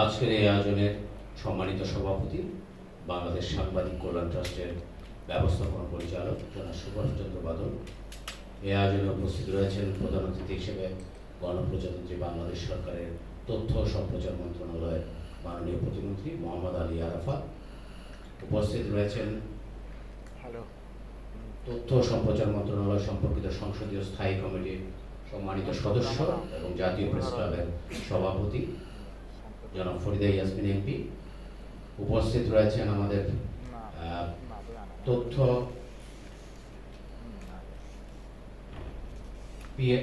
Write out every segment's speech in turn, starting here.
আজকের এই আয়োজনের সম্মানিত সভাপতি বাংলাদেশ সাংবাদিক কল্যাণ ট্রাস্টের ব্যবস্থাপনা পরিচালক জনাব সুভাষচন্দ্র বাদল। এই আয়োজনে উপস্থিত রয়েছেন প্রধান অতিথি হিসেবে গণপ্রজাতন্ত্রী বাংলাদেশ সরকারের তথ্য ও সম্প্রচার মন্ত্রণালয়ের মাননীয় প্রতিমন্ত্রী মোহাম্মদ আলী আরাফাত। উপস্থিত রয়েছেন তথ্য ও সম্প্রচার মন্ত্রণালয় সম্পর্কিত সংসদীয় স্থায়ী কমিটির সম্মানিত সদস্য এবং জাতীয় প্রেস ক্লাবের সভাপতি। জনাব ফরিদা ইয়াসমিন এমপি উপস্থিত রয়েছেন আমাদের তথ্য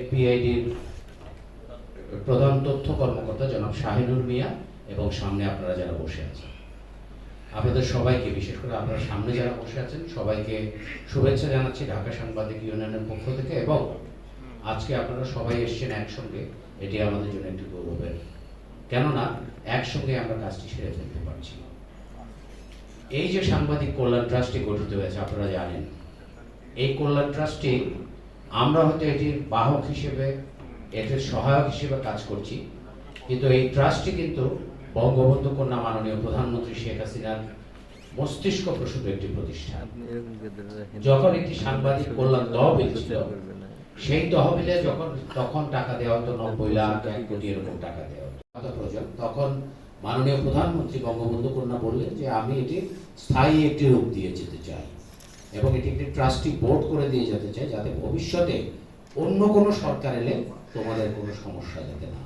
পিআইডির প্রধান তথ্য কর্মকর্তা জনাব শাহিনুর মিয়া এবং সামনে আপনারা যারা বসে আছেন। আপনাদের সবাইকে, বিশেষ করে আপনারা সামনে যারা বসে আছেন, সবাইকে শুভেচ্ছা জানাচ্ছি ঢাকা সাংবাদিক ইউনিয়নের পক্ষ থেকে এবং আজকে আপনারা সবাই এসেছেন একসঙ্গে। এটি আমাদের জন্য একটি গৌরবের কেননা একসঙ্গে আমরা কাজটি সেরে ফেলতে পারছি। এই যে সাংবাদিক কল্যাণ ট্রাস্টটি গঠিত হয়েছে আপনারা জানেন। এই কল্যাণ ট্রাস্টটি আমরা হয়তো এটির বাহক হিসেবে এটির সহায়ক হিসেবে কাজ করছি কিন্তু এই ট্রাস্টটি কিন্তু বঙ্গবন্ধু কন্যা মাননীয় প্রধানমন্ত্রী শেখ হাসিনার মস্তিষ্ক প্রসূত একটি প্রতিষ্ঠান। যখন একটি সাংবাদিক কল্যাণ তহবিল ছিল, সেই তহবিলে যখন তখন টাকা দেওয়া হতো নব্বই লাখ এক কোটি এরকম টাকা দেওয়া প্রয়োজন। তখন মাননীয় প্রধানমন্ত্রী বঙ্গবন্ধু কন্যা বললেন যে, আমি এটি স্থায়ী একটি রূপ দিয়ে যেতে চাই এবং এটি একটি ট্রাস্টি বোর্ড করে দিয়ে যেতে চাই যাতে ভবিষ্যতে অন্য কোনো সরকার এলে তোমাদের কোনো সমস্যা যাতে না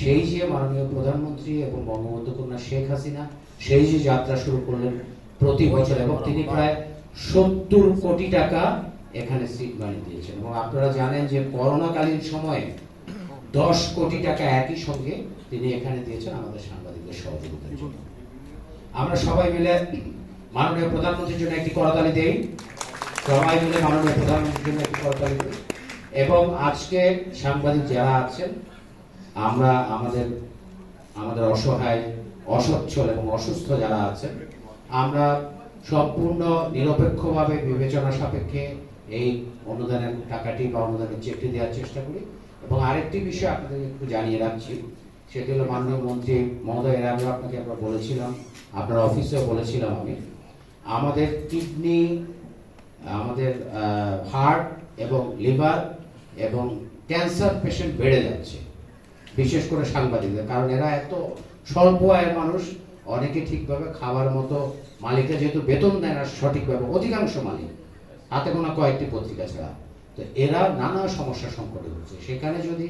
সেই যে মাননীয় প্রধানমন্ত্রী এবং বঙ্গবন্ধু কন্যা শেখ হাসিনা, সেই যে যাত্রা শুরু করলেন প্রতি বছর এবং তিনি প্রায় সত্তর কোটি টাকা এখানে সিট মানি দিয়েছেন। এবং আপনারা জানেন যে করোনাকালীন সময়ে দশ কোটি টাকা একই সঙ্গে তিনি এখানে দিয়েছেন আমাদের সাংবাদিকদের সহযোগিতার জন্য। আমরা সবাই মিলে মাননীয় প্রধানমন্ত্রীর জন্য একটি করতালি দেই। সবাই মিলে মাননীয় প্রধানমন্ত্রীর জন্য একটি করতালি দেই। এবং আজকে সাংবাদিক যারা আছেন আমরা আমাদের আমাদের অসহায় অসচ্ছল এবং অসুস্থ যারা আছেন আমরা সম্পূর্ণ নিরপেক্ষভাবে বিবেচনা সাপেক্ষে এই অনুদানের টাকাটি বা অনুদানের চেকটি দেওয়ার চেষ্টা করি। এবং আরেকটি বিষয় আপনাদের একটু জানিয়ে রাখছি, সেটি হলো মাননীয় মন্ত্রী মহোদয়, এর আগেও আপনাকে আমরা বলেছিলাম, আপনার অফিসেও বলেছিলাম আমি, আমাদের কিডনি, আমাদের হার্ট এবং লিভার এবং ক্যান্সার পেশেন্ট বেড়ে যাচ্ছে, বিশেষ করে সাংবাদিকদের, কারণ এরা এত স্বল্প আয়ের মানুষ, অনেকে ঠিকভাবে খাবার মতো মালিকরা যেহেতু বেতন দেয় না সঠিকভাবে, অধিকাংশ মালিক, হাতে গোনা কয়েকটি পত্রিকা ছাড়া। তো এরা নানা সমস্যা সংকটে হচ্ছে সেখানে যদি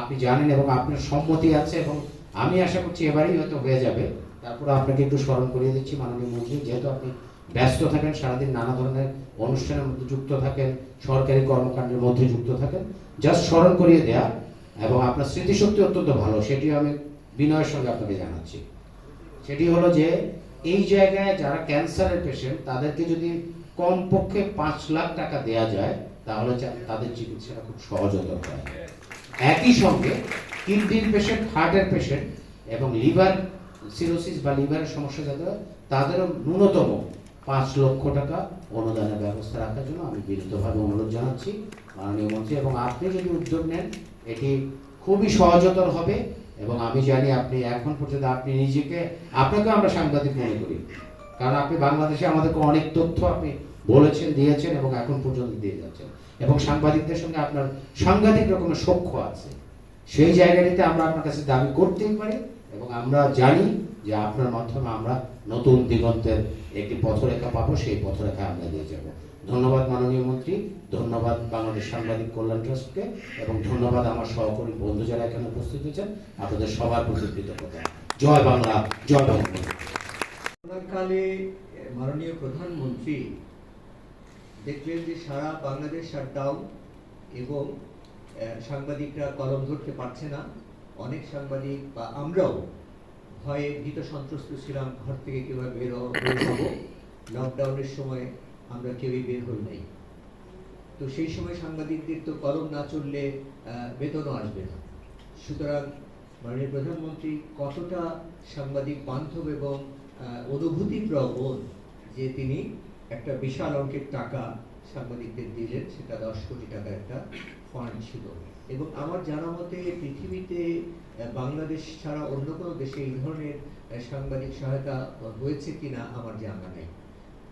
আপনি জানেন এবং আপনার সম্মতি আছে এবং আমি আশা করছি এবারেই হয়তো হয়ে যাবে, তারপরে আপনাকে একটু স্মরণ করিয়ে দিচ্ছি মাননীয় মন্ত্রী, যেহেতু আপনি ব্যস্ত থাকেন, সারাদিন নানা ধরনের অনুষ্ঠানের মধ্যে যুক্ত থাকেন, সরকারি কর্মকাণ্ডের মধ্যে যুক্ত থাকেন জাস্ট স্মরণ করিয়ে দেয়া এবং আপনার স্মৃতিশক্তি অত্যন্ত ভালো, সেটিও আমি বিনয়ের সঙ্গে আপনাকে জানাচ্ছি। সেটি হলো যে, এই জায়গায় যারা ক্যান্সারের পেশেন্ট তাদেরকে যদি কমপক্ষে পাঁচ লাখ টাকা দেয়া যায় তাহলে তাদের চিকিৎসাটা খুব সহজতর হয়। একই সঙ্গে কিডনির পেশেন্ট হার্টের পেশেন্ট এবং লিভার সিরোসিস বা লিভারের সমস্যা যাদের তাদেরও ন্যূনতম পাঁচ লক্ষ টাকা অনুদানের ব্যবস্থা রাখার জন্য আমি বিনীতভাবে অনুরোধ জানাচ্ছি। মাননীয় মন্ত্রী, এবং আপনি যদি উদ্যোগ নেন, এটি খুবই সহজতর হবে, এবং আমি জানি আপনি এখন পর্যন্ত আপনি নিজেকে আপনাকে আমরা সাংবাদিক মনে করি। কারণ আপনি বাংলাদেশে আমাদেরকে অনেক তথ্য আপনি বলেছেন, দিয়েছেন এবং এখন পর্যন্ত দিয়ে যাচ্ছেন। এবং সাংবাদিকদের সঙ্গে আপনার সাংঘাতিক রকমের সখ্য আছে। সেই জায়গাটিতে আমরা আপনার কাছে দাবি করতেই পারি এবং আমরা জানি যে আপনার মাধ্যমে আমরা নতুন দিগন্তের একটি পথরেখা পাবো, সেই পথরেখা আমরা দিয়ে যাব। ধন্যবাদ মাননীয় মন্ত্রী, ধন্যবাদ বাংলাদেশ সাংবাদিক কল্যাণ ট্রাস্টকে, এবং ধন্যবাদ আমার সহকর্মী বন্ধু যারা এখানে উপস্থিত হয়েছেন, আপনাদের সবার প্রতি কৃতজ্ঞতা। জয় বাংলা জয় বাংলা। করোনাকালে মাননীয় প্রধানমন্ত্রী দেখলেন যে সারা বাংলাদেশ শাটডাউন এবং সাংবাদিকরা কলম ধরতে পারছে না। অনেক সাংবাদিক বা আমরাও ভয়ে ভীত সন্ত্রস্ত ছিলাম, ঘর থেকে কীভাবে বের হব। লকডাউনের সময় আমরা কেউই বের হই নাই। তো সেই সময় সাংবাদিকদের তো কলম না চললে বেতনও আসবে না। সুতরাং মাননীয় প্রধানমন্ত্রী, কতটা সাংবাদিক বান্ধব এবং অনুভূতি প্রবণ যে তিনি একটা বিশাল অঙ্কের টাকা সাংবাদিকদের দিলেন, সেটা দশ কোটি টাকা একটা ফান্ড ছিল। এবং আমার জানা মতে পৃথিবীতে বাংলাদেশ ছাড়া অন্য কোনো দেশে এই ধরনের সাংবাদিক সহায়তা হয়েছে কিনা আমার জানা নেই।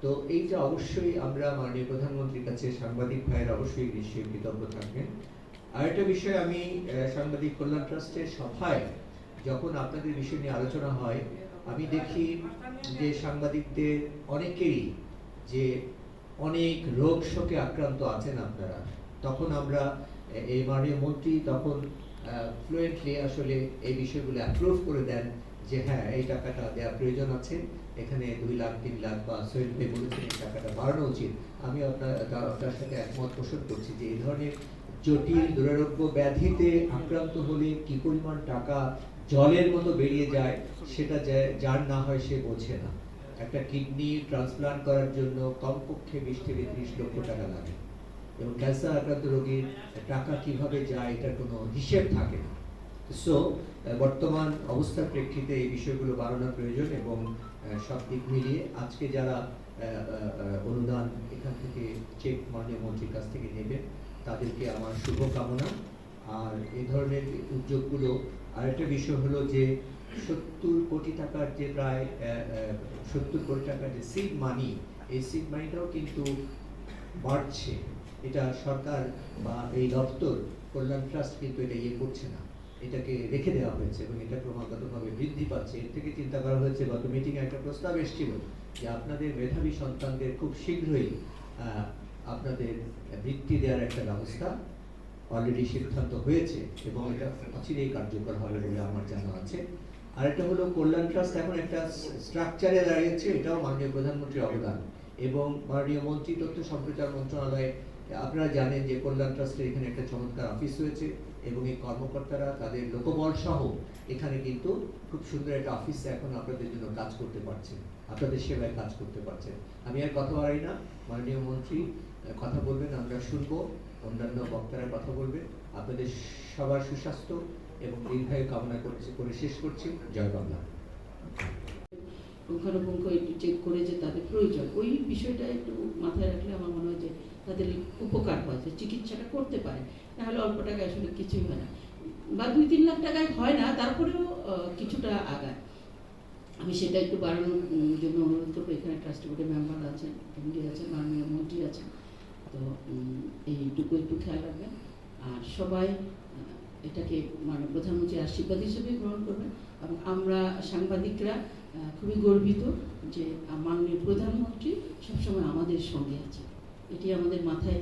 তো এইটা অবশ্যই আমরা মাননীয় প্রধানমন্ত্রীর কাছে, সাংবাদিক ভাইয়ের অবশ্যই নিশ্চয়ই কৃতজ্ঞ থাকবেন। আরেকটা বিষয় আমি সাংবাদিক কল্যাণ ট্রাস্টের সভায় যখন আপনাদের বিষয় নিয়ে আলোচনা হয়, আমি দেখি যে সাংবাদিকদের অনেকেরই যে অনেক রোগ শোকে আক্রান্ত আছেন আপনারা, তখন আমরা এই মাননীয় মন্ত্রী তখন ফ্লুয়েন্টলি আসলে এই বিষয়গুলো অ্যাপ্রুভ করে দেন যে হ্যাঁ এই টাকাটা দেওয়া প্রয়োজন আছে, এখানে দুই লাখ, তিন লাখ বা সোহেল ভাই বলেছেন এই টাকাটা বাড়ানো উচিত। আমি আপনার আপনার সাথে একমত পোষণ করছি যে এই ধরনের জটিল, দুরারোগ্য ব্যাধিতে আক্রান্ত হলে কি পরিমাণ টাকা জলের মতো বেরিয়ে যায়, সেটা যার না হয় সে বোঝে না। একটা কিডনি ট্রান্সপ্লান্ট করার জন্য কমপক্ষে বিশ থেকে ত্রিশ লক্ষ টাকা লাগে। এবং ক্যান্সার আক্রান্ত রোগীর টাকা কীভাবে যায়, এটার কোনো হিসেব থাকে না। সো বর্তমান অবস্থার প্রেক্ষিতে এই বিষয়গুলো বাড়ানোর প্রয়োজন এবং সব দিক মিলিয়ে আজকে যারা অনুদান এখান থেকে চেক মাননীয় মন্ত্রীর কাছ থেকে নেবেন, তাদেরকে আমার শুভকামনা। আর এই ধরনের উদ্যোগগুলো আরেকটা বিষয় হলো যে সত্তর কোটি টাকার যে প্রায় সত্তর কোটি টাকার যে সিড মানি এই সিড মানিটাও কিন্তু বাড়ছে। এটা সরকার বা এই দপ্তর, কল্যাণ ট্রাস্ট কিন্তু এটা ইয়ে করছে না। এটাকে রেখে দেওয়া হয়েছে এবং এটা ক্রমাগতভাবে বৃদ্ধি পাচ্ছে। এর থেকে চিন্তা করা হয়েছে, গত মিটিংয়ে একটা প্রস্তাব এসেছিল যে আপনাদের মেধাবী সন্তানদের খুব শীঘ্রই আপনাদের বৃত্তি দেওয়ার একটা ব্যবস্থা অলরেডি সিদ্ধান্ত হয়েছে এবং এটা অচিরেই কার্যকর হবে বলে আমার জানা আছে। আরেকটা হলো কল্যাণ ট্রাস্ট, এখন একটা স্ট্রাকচারে দাঁড়িয়েছে, এটাও মাননীয় প্রধানমন্ত্রীর অবদান। এবং মাননীয় মন্ত্রী, তথ্য সম্প্রচার মন্ত্রণালয়ে আপনারা জানেন যে কল্যাণ ট্রাস্টের এখানে একটা চমৎকার অফিস হয়েছে এবং এই কর্মকর্তারা, তাদের লোকবল সহ এখানে কিন্তু খুব সুন্দর একটা অফিস এখন আপনাদের জন্য কাজ করতে পারছে, আপনাদের সেবায় কাজ করতে পারছেন আমি আর কথা বাড়াই না, মাননীয় মন্ত্রী কথা বলবেন, আমরা শুনব, অন্যান্য বক্তারা কথা বলবেন। আপনাদের সবার সুস্বাস্থ্য এবং দীর্ঘায়ু কামনা করছি, করে শেষ করছি। জয় বাংলা। পুঙ্খানুপুঙ্খ একটু চেক করে যে তাদের প্রয়োজন। ওই বিষয়টা একটু মাথায় রাখলে আমার মনে হয় যে তাদের উপকার হয়, যে চিকিৎসাটা করতে পারে। নাহলে অল্প টাকায় আসলে কিছুই হয় না। বা দুই তিন লাখ টাকায় হয় না, তারপরেও কিছুটা আগায়। আমি সেটা একটু বাড়ানোর জন্য অনুরোধ করব। এখানে ট্রাস্ট বোর্ডের মেম্বার আছেন এমডি আছেন, মাননীয় মন্ত্রী আছেন। তো এইটুকু একটু খেয়াল রাখবেন। আর সবাই এটাকে মানে প্রধানমন্ত্রী আশীর্বাদ হিসেবে গ্রহণ করবেন এবং আমরা সাংবাদিকরা খুবই গর্বিত যে মাননীয় প্রধানমন্ত্রী সবসময় আমাদের সঙ্গে আছে এটি আমাদের মাথায়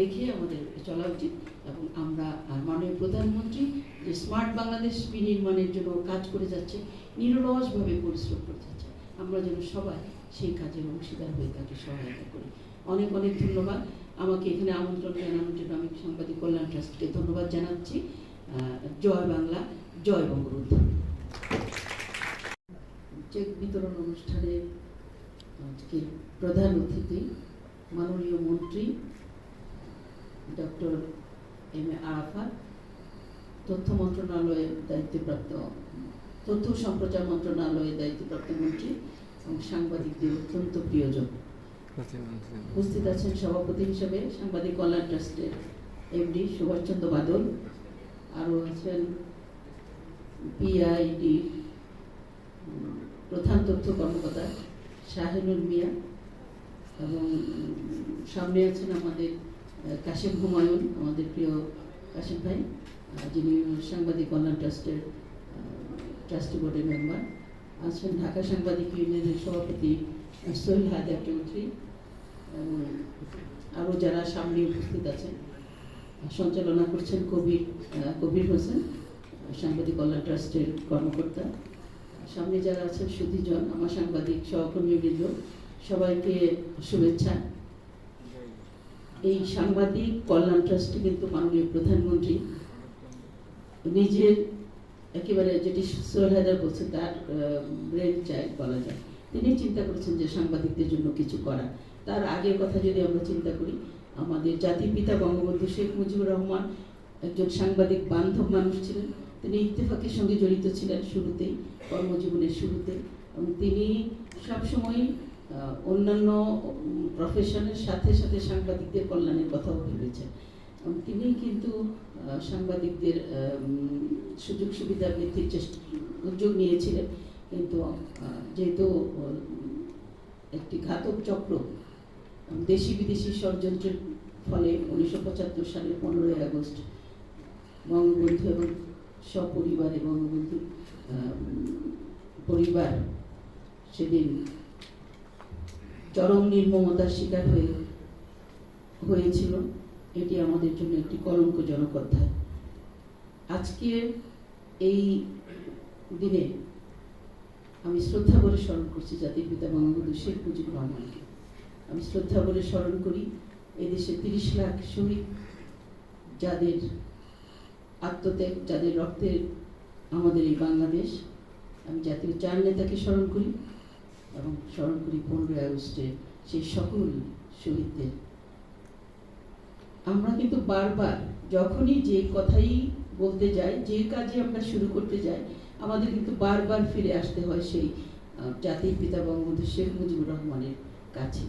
রেখে আমাদের চলা উচিত এবং আমরা মাননীয় প্রধানমন্ত্রী যে স্মার্ট বাংলাদেশ বিনির্মাণের জন্য কাজ করে যাচ্ছে, নিরলসভাবে পরিশ্রম করে যাচ্ছে, আমরা যেন সবাই সেই কাজের অংশীদার হয়ে তাকে সহায়তা করি। অনেক অনেক ধন্যবাদ। আমাকে এখানে আমন্ত্রণ জানানোর জন্য আমি সাংবাদিক কল্যাণ ট্রাস্টকে ধন্যবাদ জানাচ্ছি। জয় বাংলা, জয় বঙ্গবন্ধু। চেক বিতরণ অনুষ্ঠানে আজকে প্রধান অতিথি, মাননীয় মন্ত্রী, ডক্টর এম এ আরাফাত, তথ্য মন্ত্রণালয়ের দায়িত্বপ্রাপ্ত, তথ্য সম্প্রচার মন্ত্রণালয়ের দায়িত্বপ্রাপ্ত মন্ত্রী এবং সাংবাদিকদের অত্যন্ত প্রিয়জন। উপস্থিত আছেন সভাপতি হিসেবে সাংবাদিক কল্যাণ ট্রাস্টের এমডি সুভাষচন্দ্র বাদল, আরও আছেন পিআইডি প্রধান তথ্য কর্মকর্তা শাহিনুর মিয়া এবং সামনে আছেন আমাদের কাশিম হুমায়ুন, আমাদের প্রিয় কাশিম ভাই যিনি সাংবাদিক কল্যাণ ট্রাস্টের ট্রাস্টি বোর্ডের মেম্বার, আছেন ঢাকা সাংবাদিক ইউনিয়নের সভাপতি সোহেল হায়দার চৌধুরী আরও যারা সামনে উপস্থিত আছেন, সঞ্চালনা করছেন কবির কবির হোসেন, সাংবাদিক কল্যাণ ট্রাস্টের কর্মকর্তা। সামনে যারা আছেন সুধীজন আমার সাংবাদিক সহকর্মীবৃন্দ সবাইকে শুভেচ্ছা। এই সাংবাদিক কল্যাণ ট্রাস্টে কিন্তু মাননীয় প্রধানমন্ত্রী নিজের একেবারে যেটি সোহেল হায়দার বলছে, তার ব্রেন চাইল্ড বলা যায়। তিনি চিন্তা করেছেন যে সাংবাদিকদের জন্য কিছু করা। তার আগের কথা যদি আমরা চিন্তা করি, আমাদের জাতির পিতা বঙ্গবন্ধু শেখ মুজিবুর রহমান একজন সাংবাদিক, বান্ধব মানুষ ছিলেন। তিনি ইত্তেফাকের সঙ্গে জড়িত ছিলেন শুরুতেই, কর্মজীবনের শুরুতে। এবং তিনি সবসময় অন্যান্য প্রফেশনের সাথে সাথে সাংবাদিকদের কল্যাণের কথাও ভেবেছেন। তিনি কিন্তু সাংবাদিকদের সুযোগ সুবিধা বৃদ্ধির চেষ্টা, উদ্যোগ নিয়েছিলেন। কিন্তু যেহেতু একটি ঘাতক চক্র দেশি বিদেশি ষড়যন্ত্রের ফলে উনিশশো পঁচাত্তর সালের পনেরোই আগস্ট বঙ্গবন্ধু এবং সপরিবারে বঙ্গবন্ধুর আহ, পরিবার সেদিন চরম নির্মমতার শিকার হয়ে হয়েছিল। এটি আমাদের জন্য একটি কলঙ্কজনক অধ্যায়। আজকে এই দিনে আমি শ্রদ্ধা ভরে স্মরণ করছি জাতির পিতা বঙ্গবন্ধু শেখ মুজিবুর রহমানকে। আমি শ্রদ্ধা বলে স্মরণ করি, এদেশে তিরিশ লাখ শহীদ যাদের আত্মত্যাগ, যাদের রক্তের আমাদের এই বাংলাদেশ। আমি জাতীয় চার নেতাকে স্মরণ করি এবং স্মরণ করি পনেরোই আগস্টে সেই সকল শহীদদের। আমরা কিন্তু বারবার যখনই যে কথাই বলতে যাই, যে কাজে আমরা শুরু করতে যাই, আমাদের কিন্তু বারবার ফিরে আসতে হয় সেই জাতির পিতা বঙ্গবন্ধু শেখ মুজিবুর রহমানের কাছে।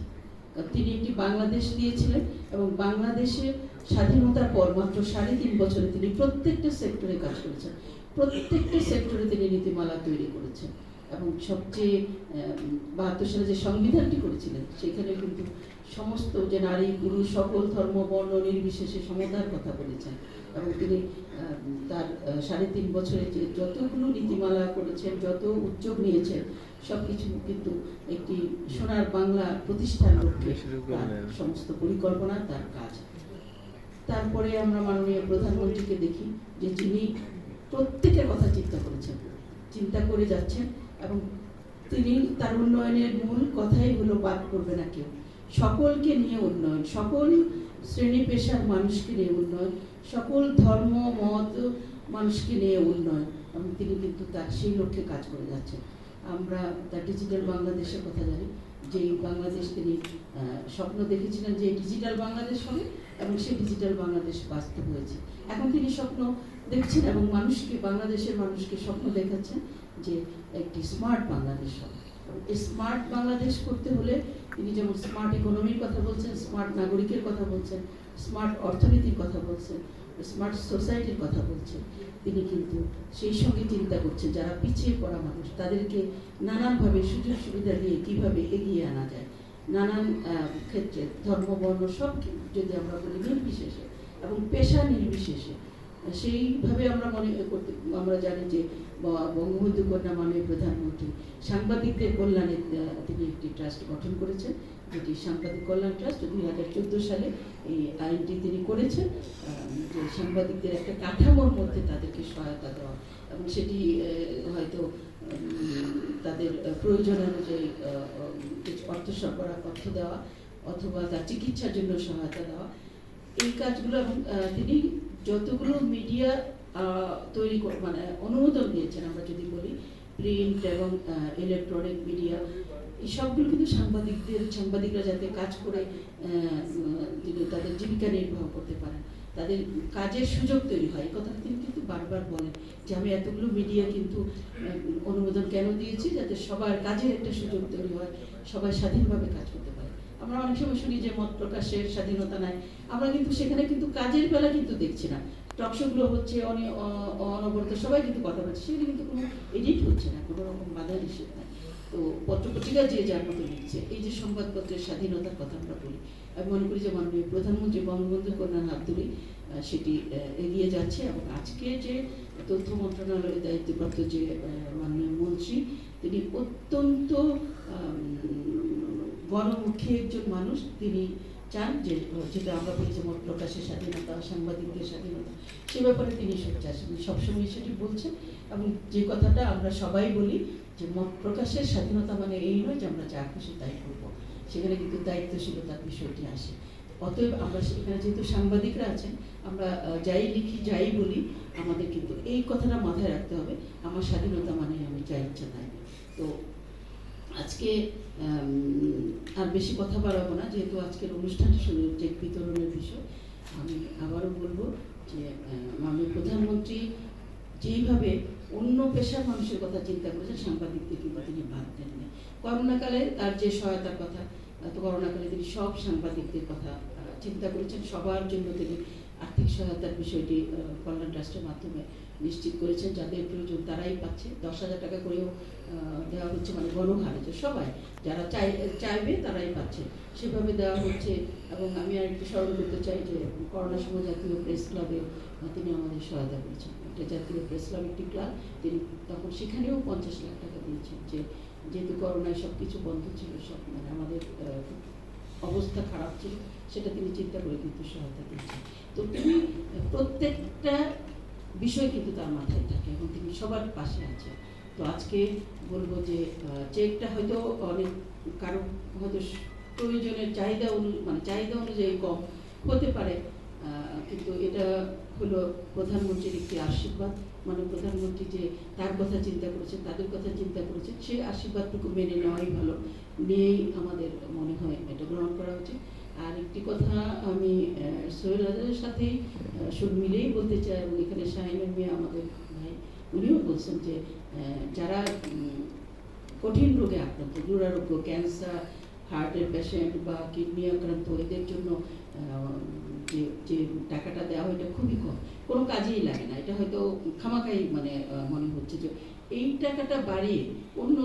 তিনি একটি বাংলাদেশ দিয়েছিলেন এবং বাংলাদেশে স্বাধীনতার পর মাত্র সাড়ে তিন বছরে তিনি প্রত্যেকটা সেক্টরে কাজ করেছেন। প্রত্যেকটা সেক্টরে তিনি নীতিমালা তৈরি করেছেন এবং সবচেয়ে বাহাত্তর সালে যে সংবিধানটি করেছিলেন, সেখানে কিন্তু সমস্ত যে নারী, পুরুষ, সকল ধর্ম, বর্ণ, নির্বিশেষে সমতার কথা বলেছেন এবং তিনি তার সাড়ে তিন বছরে যে যতগুলো নীতিমালা করেছেন, যত উদ্যোগ নিয়েছেন সবকিছু কিন্তু একটি সোনার বাংলা প্রতিষ্ঠান সমস্ত পরিকল্পনা তার কাজ। তারপরে আমরা মাননীয় প্রধানমন্ত্রীকে দেখি যে যিনি প্রত্যেকের কথা চিন্তা করেছেন চিন্তা করে যাচ্ছেন এবং তিনি তার উন্নয়নের মূল কথাই হলো বাদ করবে না কেউ। সকলকে নিয়ে উন্নয়ন সকল শ্রেণি পেশার মানুষকে নিয়ে উন্নয়ন সকল ধর্ম মত মানুষকে নিয়ে উন্নয়ন। এবং তিনি কিন্তু তার সেই লক্ষ্যে কাজ করে যাচ্ছেন। আমরা তার ডিজিটাল বাংলাদেশের কথা জানি। যে বাংলাদেশ তিনি স্বপ্ন দেখেছিলেন যে ডিজিটাল বাংলাদেশ হবে এবং সেই ডিজিটাল বাংলাদেশ বাস্তব হয়েছে। এখন তিনি স্বপ্ন দেখছেন এবং মানুষকে, বাংলাদেশের মানুষকে স্বপ্ন দেখাচ্ছেন যে একটি স্মার্ট বাংলাদেশ হবে। এই স্মার্ট বাংলাদেশ করতে হলে তিনি যেমন স্মার্ট ইকোনমির কথা বলছেন স্মার্ট নাগরিকের কথা বলছেন স্মার্ট অর্থনীতির কথা বলছেন স্মার্ট সোসাইটির কথা বলছেন তিনি কিন্তু সেই সঙ্গে চিন্তা করছেন, যারা পিছিয়ে পড়া মানুষ, তাদেরকে নানানভাবে সুযোগ সুবিধা দিয়ে কীভাবে এগিয়ে আনা যায়। নানান ক্ষেত্রে ধর্ম, বর্ণ সব যদি আমরা বলি নির্বিশেষে এবং পেশা নির্বিশেষে সেইভাবে আমরা মনে করতে, আমরা জানি যে বঙ্গবন্ধু কন্যা মাননীয় প্রধানমন্ত্রী। সাংবাদিকদের কল্যাণে তিনি একটি ট্রাস্ট গঠন করেছেন, যেটি সাংবাদিক কল্যাণ ট্রাস্ট। দুই হাজার চোদ্দ সালে এই আইনটি তিনি করেছেন যে সাংবাদিকদের একটা কাঠামোর মধ্যে তাদেরকে সহায়তা দেওয়া। এবং সেটি হয়তো তাদের প্রয়োজন অনুযায়ী কিছু অর্থ সরবরাহ, অর্থ দেওয়া, অথবা তার চিকিৎসার জন্য সহায়তা দেওয়া। এই কাজগুলো তিনি যতগুলো মিডিয়া তৈরি মানে অনুমোদন দিয়েছেন আমরা যদি বলি প্রিন্ট এবং ইলেকট্রনিক মিডিয়া সবগুলো কিন্তু সাংবাদিকদের, সাংবাদিকরা যাতে কাজ করে তাদের জীবিকা নির্বাহ করতে পারেন। তাদের কাজের সুযোগ তৈরি হয়। এই কথাটা তিনি কিন্তু বারবার বলেন যে আমি এতগুলো মিডিয়া কিন্তু অনুমোদন কেন দিয়েছি? যাতে সবার কাজের একটা সুযোগ তৈরি হয়, সবাই স্বাধীনভাবে কাজ করতে পারে। আমরা অনেক সময় শুনি যে মত প্রকাশের স্বাধীনতা নাই। আমরা কিন্তু সেখানে কিন্তু কাজের বেলা কিন্তু দেখছি না। টকশোগুলো হচ্ছে অনবরত সবাই কিন্তু কথা বলছে। সেখানে কিন্তু কোনো এডিট হচ্ছে না, কোনো রকম বাধা নিষেধ নাই। তো পত্রপত্রিকা যে যার মতো লিখছে, এই যে সংবাদপত্রের স্বাধীনতার কথা আমরা বলি। আমি মনে করি যে মাননীয় প্রধানমন্ত্রী বঙ্গবন্ধু কন্যার হাত সেটি এগিয়ে যাচ্ছে এবং আজকে যে তথ্য মন্ত্রণালয়ের দায়িত্বপ্রাপ্ত যে মাননীয় মন্ত্রী, তিনি অত্যন্ত গণমুখী একজন মানুষ, তিনি চান যে যেটা আমরা বলি যে মত প্রকাশের স্বাধীনতা, সাংবাদিকদের স্বাধীনতা, সে ব্যাপারে তিনি সোচ্চার তিনি সবসময় সেটি বলছেন এবং যে কথাটা আমরা সবাই বলি যে মত প্রকাশের স্বাধীনতা মানে এই নয় যে আমরা যা খুশি তাই করব। সেখানে কিন্তু দায়িত্বশীলতার বিষয়টি আসে। অতএব আমরা সেখানে যেহেতু সাংবাদিকরা আছেন, আমরা যাই লিখি, যাই বলি, আমাদের কিন্তু এই কথাটা মাথায় রাখতে হবে, আমার স্বাধীনতা মানে আমি যা ইচ্ছা তাই। তো আজকে আর বেশি কথা বাড়াবো না, যেহেতু আজকের অনুষ্ঠানটি শুরু চেক বিতরণের বিষয়, আমি আবারও বলব যে মাননীয় প্রধানমন্ত্রী যেইভাবে অন্য পেশার মানুষের কথা চিন্তা করেছেন, সাংবাদিকদের কিন্তু তিনি বাদ দেননি করোনাকালে তার যে সহায়তার কথা তো করোনাকালে তিনি সব সাংবাদিকদের কথা চিন্তা করেছেন, সবার জন্য তিনি আর্থিক সহায়তার বিষয়টি কল্যাণ ট্রাস্টের মাধ্যমে নিশ্চিত করেছেন যাদের প্রয়োজন তারাই পাচ্ছে। দশ হাজার টাকা করেও দেওয়া হচ্ছে মানে গণহারে যে সবাই, যারা চাই, চাইবে তারাই পাচ্ছে। সেভাবে দেওয়া হচ্ছে এবং আমি আর একটু স্মরণ করতে চাই যে করোনার সময় জাতীয় প্রেস ক্লাবে তিনি আমাদের সহায়তা করেছেন। একটা জাতীয় প্রেস ক্লাব, একটি ক্লাব, তিনি তখন সেখানেও পঞ্চাশ লাখ টাকা দিয়েছেন যে, যেহেতু করোনায় সব কিছু বন্ধ ছিল, সব মানে আমাদের অবস্থা খারাপ ছিল, সেটা তিনি চিন্তা করে কিন্তু সহায়তা দিয়েছেন। তো তিনি প্রত্যেকটা বিষয় কিন্তু তার মাথায় থাকে এবং তিনি সবার পাশে আছে তো আজকে বলব যে চেকটা হয়তো অনেক কারও হয়তো প্রয়োজনের চাহিদা মানে চাহিদা অনুযায়ী কম হতে পারে কিন্তু এটা হলো প্রধানমন্ত্রীর একটি আশীর্বাদ। মানে প্রধানমন্ত্রী যে তার কথা চিন্তা করেছেন, তাদের কথা চিন্তা করেছেন, সেই আশীর্বাদটুকু মেনে নেওয়াই ভালো। নিয়েই আমাদের মনে হয় এটা গ্রহণ করা উচিত। আর একটি কথা আমি সোহেল সাথেই আহ, সুর মিলেই বলতে চাই এবং এখানে শাহিনুর মিয়া আমাদের ভাই উনিও বলছেন যে যারা কঠিন রোগে আক্রান্ত দুরারোগ্য ক্যান্সার হার্টের পেশেন্ট বা কিডনি আক্রান্ত এদের জন্য যে যে টাকাটা দেওয়া হয় এটা খুবই কম। কোনো কাজেই লাগে না। এটা হয়তো খামাখাই মানে মনে হচ্ছে যে এই টাকাটা বাড়িয়ে অন্য